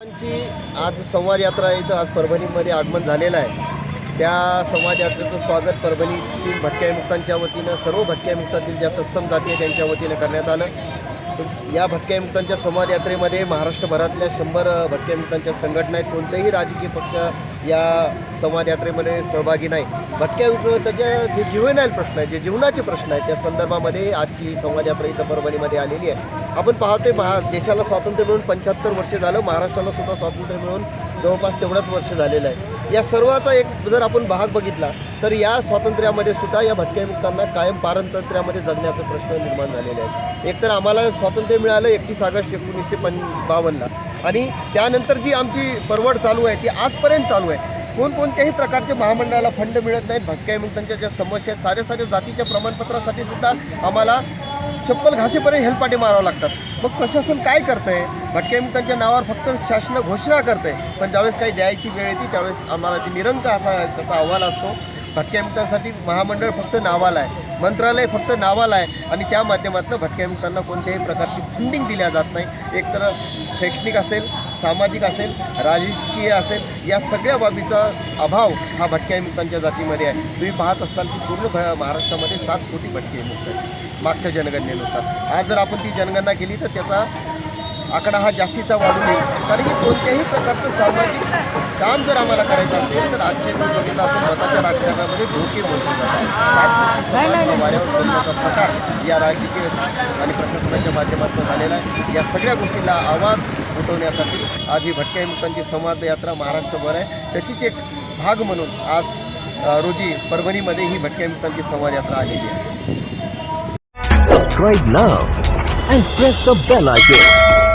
आज संवाद यात्रा इथं आज परभणीमध्ये आगमन झालेलं आहे. त्या संवाद यात्रेचं स्वागत परभणीतील भटक्या मुक्तांच्या वतीनं सर्व भटक्या मुक्तातील ज्या तत्सम जाती आहे त्यांच्या वतीनं करण्यात आलं. तर या भटक्या मुक्तांच्या संवाद यात्रेमध्ये महाराष्ट्रभरातल्या शंभर भटक्या मुक्तांच्या संघटना आहेत. कोणत्याही राजकीय पक्ष या संवाद यात्रेमध्ये सहभागी नाही. भटक्या त्याच्या जे जीवनाल प्रश्न आहेत जे जीवनाचे प्रश्न आहेत त्या संदर्भामध्ये आजची संवाद यात्रा इथं परभणीमध्ये आलेली आहे. आपण पाहतोय महा देशाला स्वातंत्र्य मिळून पंच्याहत्तर वर्ष झालं महाराष्ट्राला सुद्धा स्वातंत्र्य मिळून जवळपास तेवढंच वर्ष झालेलं आहे. या सर्वाचा एक जर आपण भाग बघितला तर या स्वातंत्र्यामध्ये सुद्धा या भटक्या मुक्तांना कायम पारतंत्र्यामध्ये जगण्याचा प्रश्न निर्माण झालेला आहे एकतर आम्हाला स्वातंत्र्य मिळालं एकतीस ऑगस्ट एकोणीसशे पं बावन्नला. आणि त्यानंतर जी आमची परवड चालू आहे ती आजपर्यंत चालू आहे. कोणकोणत्याही प्रकारचे महामंडळाला फंड मिळत नाहीत. भटक्या मुक्तांच्या ज्या समस्या आहेत साऱ्या साऱ्या जातीच्या प्रमाणपत्रासाठी सुद्धा आम्हाला चप्पल घासेपर्यंत हेलपाटे मारावं लागतात. मग प्रशासन काय करतंय? भटक्या मुक्तांच्या नावावर फक्त शासन घोषणा करते पण ज्यावेळेस काही द्यायची वेळ येते त्यावेळेस आम्हाला ती निरंक असा त्याचा अहवाल असतो. भटक्या मुक्तांसाठी महामंडळ फक्त नावाला आहे. मंत्रालय फक्त नावाला आहे आणि त्या माध्यमातून भटक्या मुक्तांना कोणत्याही प्रकारची फंडिंग दिल्या जात नाही. एकतर शैक्षणिक असेल सामाजिक असेल राजकीय असेल या सगळ्या बाबीचा अभाव हा भटक्या मुक्तांच्या जातीमध्ये आहे. तुम्ही पाहत असताल की पूर्ण महाराष्ट्रामध्ये सात कोटी भटके मुक्त आहेत मागच्या जनगणनेनुसार. आज जर आपण ती जनगणना केली तर त्याचा आकडा हा जास्तीचा वाढू नये. कारण की कोणत्याही प्रकारचं सामाजिक काम जर आम्हाला करायचं असेल तर आजचे दिवस बघितलं असं मताच्या राजकारणामध्ये धोके मोजले जातात. हा वाऱ्यावर सोडण्याचा प्रकार या राजकीय आणि प्रशासनाच्या माध्यमातून झालेला आहे. या सगळ्या गोष्टीला आवाज उठवण्यासाठी आज ही भटक्या मुक्तांची संवाद यात्रा महाराष्ट्रभर आहे. त्याचीच एक भाग म्हणून आज रोजी परभणीमध्ये ही भटक्या मुक्तांची संवाद यात्रा आलेली आहे. Subscribe now and press the bell icon.